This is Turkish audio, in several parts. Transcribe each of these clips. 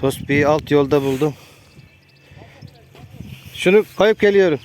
Tosbi'yi alt yolda buldum. Şunu koyup geliyorum.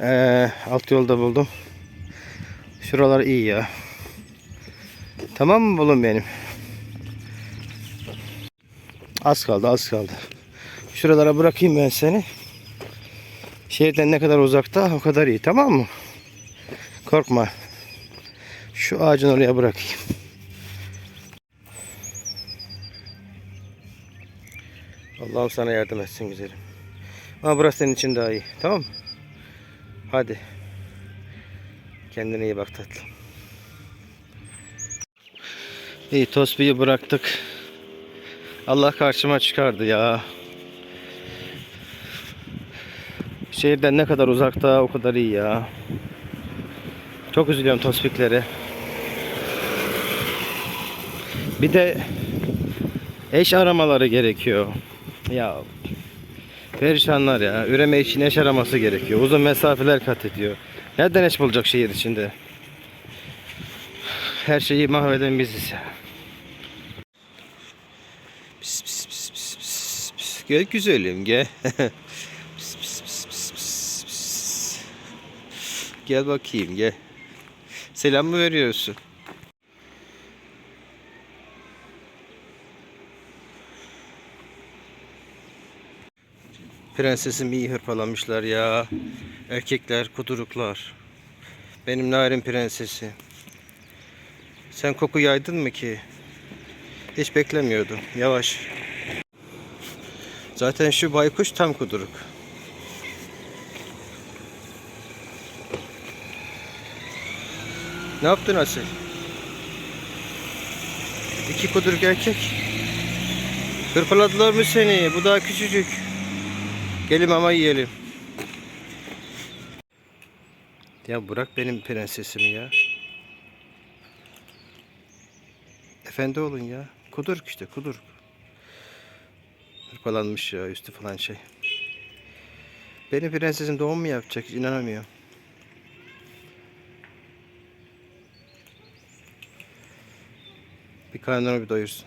Ee, alt yolda buldum. Şuralar iyi ya. Tamam mı bulun benim? Az kaldı az kaldı. Şuralara bırakayım ben seni. Şehirden ne kadar uzakta o kadar iyi tamam mı? Korkma. Şu ağacın oraya bırakayım. Allah'ım sana yardım etsin güzelim. Ama burası senin için daha iyi. Tamam mı? Hadi. Kendine iyi bak tatlım. İyi tosbiyi bıraktık. Allah karşıma çıkardı ya. Şehirden ne kadar uzakta o kadar iyi ya. Çok üzülüyorum tospiklere. Bir de eş aramaları gerekiyor. Ya perişanlar ya. Üreme için eş araması gerekiyor. Uzun mesafeler kat ediyor. Nereden eş bulacak şehir içinde? Her şeyi mahveden biziz ya. Pis pis pis pis pis pis. Gel güzelim gel. pis pis pis pis pis pis. Gel bakayım gel. Selam mı veriyorsun? Prensesimi iyi hırpalamışlar ya. Erkekler kuduruklar. Benim narin prensesi. Sen koku yaydın mı ki? Hiç beklemiyordum. Yavaş. Zaten şu baykuş tam kuduruk. Ne yaptın Asil? İki kuduruk erkek. Hırpaladılar mı seni? Bu daha küçücük. Gelin ama yiyelim. Ya bırak benim prensesimi ya. Efendi olun ya. Kuduruk işte kuduruk. Hırpalanmış ya üstü falan şey. Benim prensesim doğum mu yapacak? Hiç inanamıyorum. Bir karnını bir doyursun.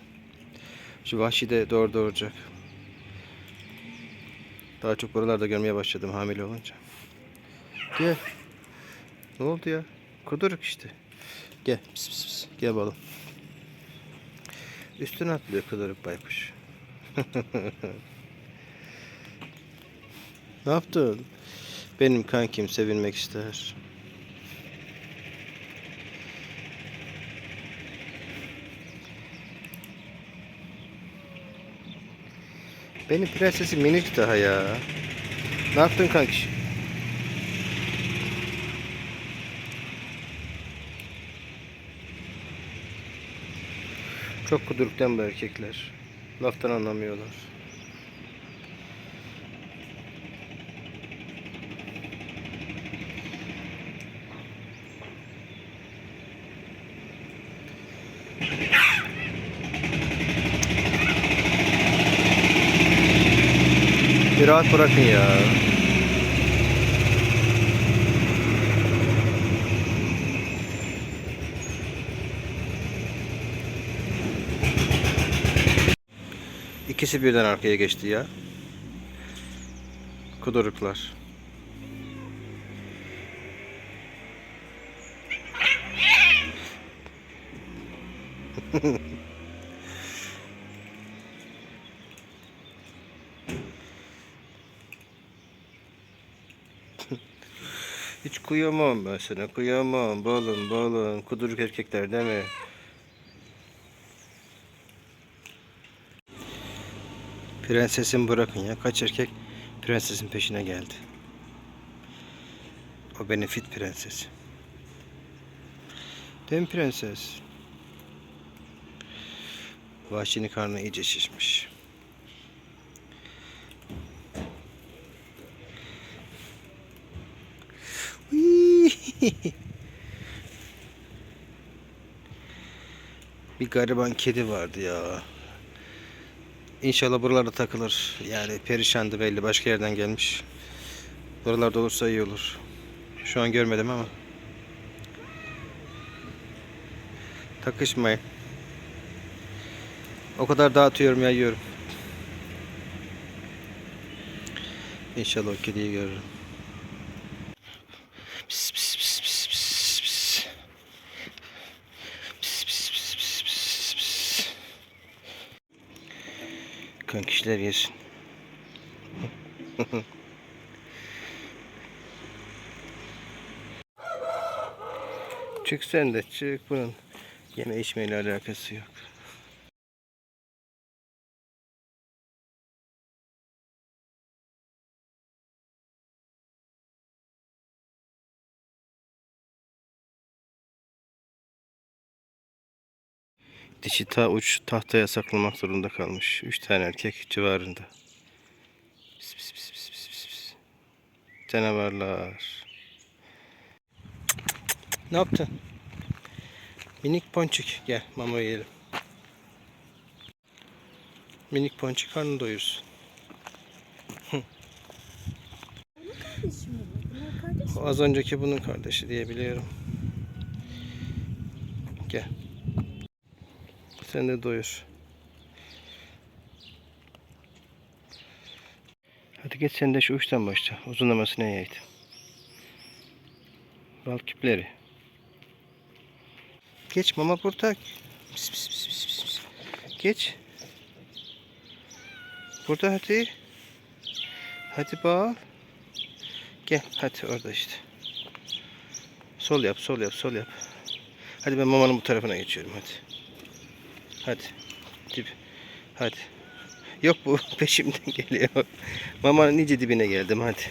Şu vahşi de doğru doğuracak. Daha çok buralarda görmeye başladım hamile olunca. Gel. Ne oldu ya? Kuduruk işte. Gel. Pis pis pis. Gel balım. Üstüne atlıyor kuduruk baykuş. ne yaptın? Benim kankim sevilmek ister. Benim prensesim minik daha ya. Ne yaptın kanki? Çok kuduruktan bu erkekler. Laftan anlamıyorlar. Bir rahat bırakın ya. İkisi birden arkaya geçti ya. Kuduruklar. Hiç kıyamam ben sana kıyamam balım balım kuduruk erkekler değil mi? Prensesim bırakın ya kaç erkek prensesin peşine geldi. O benim fit prenses. Değil mi prenses? Vahşinin karnı iyice şişmiş. Bir gariban kedi vardı ya. İnşallah buralarda takılır. Yani perişandı belli. Başka yerden gelmiş. Buralarda olursa iyi olur. Şu an görmedim ama. Takışmayın. O kadar dağıtıyorum yayıyorum. İnşallah o kediyi görürüm. Pis pis pis pis pis pis. Pis pis pis pis pis pis. Kankişler yesin. çık sen de çık bunun. Yeme içmeyle alakası yok. Dişi ta uç tahtaya saklamak zorunda kalmış. Üç tane erkek civarında. Pis pis pis pis pis pis pis. Canavarlar. Ne yaptın? Minik ponçik gel mama yiyelim. Minik ponçik karnını doyursun. Az önceki bunun kardeşi diye biliyorum. Gel. Sen de doyur. Hadi geç sen de şu uçtan başla. Uzunlamasına yaydı. Bal küpleri. Geç mama burada. Pis, pis, pis, pis, pis. Geç. Burada hadi. Hadi bal. Gel hadi orada işte. Sol yap sol yap sol yap. Hadi ben mamanın bu tarafına geçiyorum hadi. Hadi. Dip. Hadi. Yok bu peşimden geliyor. Mamanın iyice dibine geldim hadi.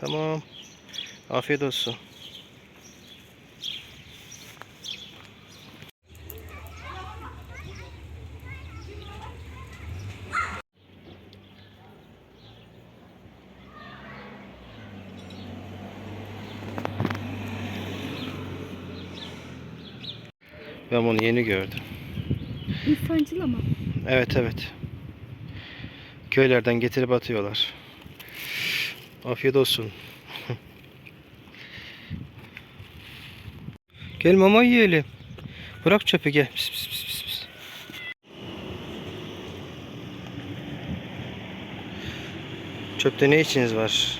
Tamam. Afiyet olsun. Ben bunu yeni gördüm. İnsancıl ama. Evet evet. Köylerden getirip atıyorlar. Afiyet olsun. gel mama yiyelim. Bırak çöpü gel. Pis, pis, pis, pis, pis. Çöpte ne işiniz var?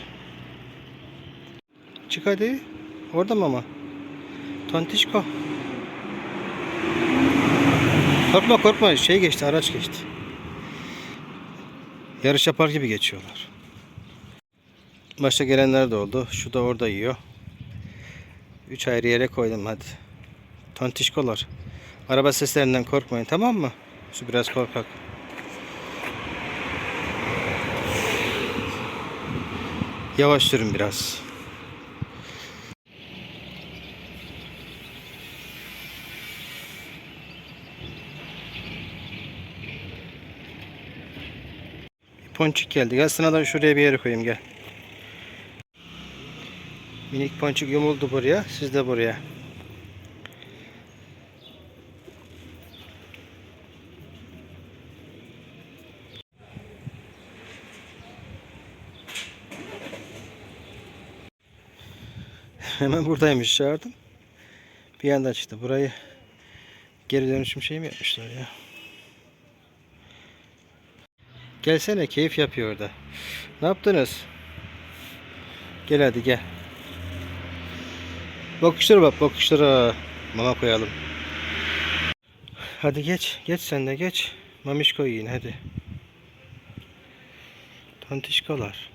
Çık hadi. Orada mama. Tontişko. Korkma korkma şey geçti araç geçti. Yarış yapar gibi geçiyorlar. Başta gelenler de oldu. Şu da orada yiyor. Üç ayrı yere koydum hadi. Tontişkolar. Araba seslerinden korkmayın tamam mı? Şu biraz korkak. Yavaş sürün biraz. Ponçik geldi. Gel sana da şuraya bir yere koyayım gel. Minik ponçik yumuldu buraya. Siz de buraya. Hemen buradaymış çağırdım. Bir yandan çıktı. Burayı geri dönüşüm şey mi yapmışlar ya? Gelsene keyif yapıyor orada. Ne yaptınız? Gel hadi gel. Bakışlara bak bakışlara. Mama koyalım. Hadi geç. Geç sen de geç. Mamiş koy yine hadi. Tontişkolar.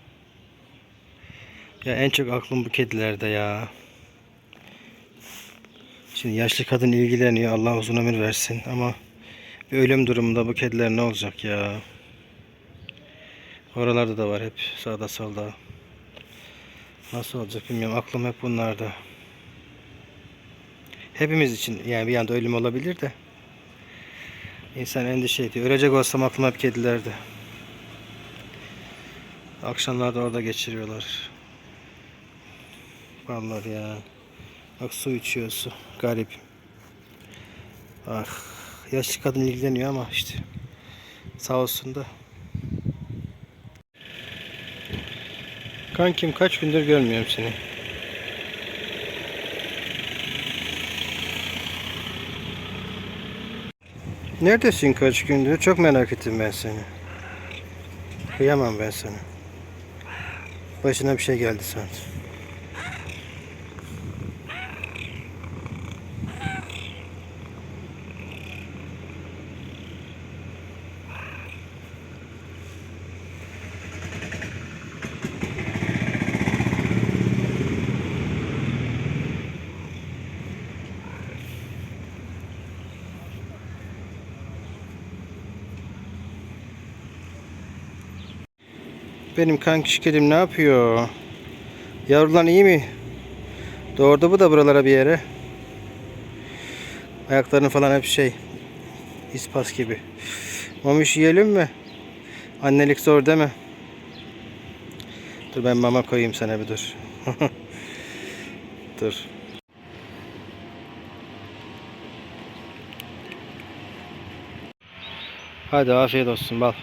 Ya en çok aklım bu kedilerde ya. Şimdi yaşlı kadın ilgileniyor. Allah uzun ömür versin ama bir ölüm durumunda bu kediler ne olacak ya? Oralarda da var hep sağda solda. Nasıl olacak bilmiyorum. Aklım hep bunlarda. Hepimiz için yani bir anda ölüm olabilir de. İnsan endişe ediyor. Ölecek olsam aklım hep kedilerde. Akşamlarda orada geçiriyorlar. Vallahi ya. Bak su içiyor su. Garip. Ah. Yaşlı kadın ilgileniyor ama işte. Sağ olsun da. Kankim kaç gündür görmüyorum seni. Neredesin kaç gündür? Çok merak ettim ben seni. Kıyamam ben sana. Başına bir şey geldi sanırım. Benim kankiş kedim ne yapıyor? Yavrular iyi mi? Doğurdu bu da buralara bir yere. Ayaklarını falan hep şey. ispas gibi. Mamuş yiyelim mi? Annelik zor deme. Dur ben mama koyayım sana bir dur. dur. Hadi afiyet olsun bal.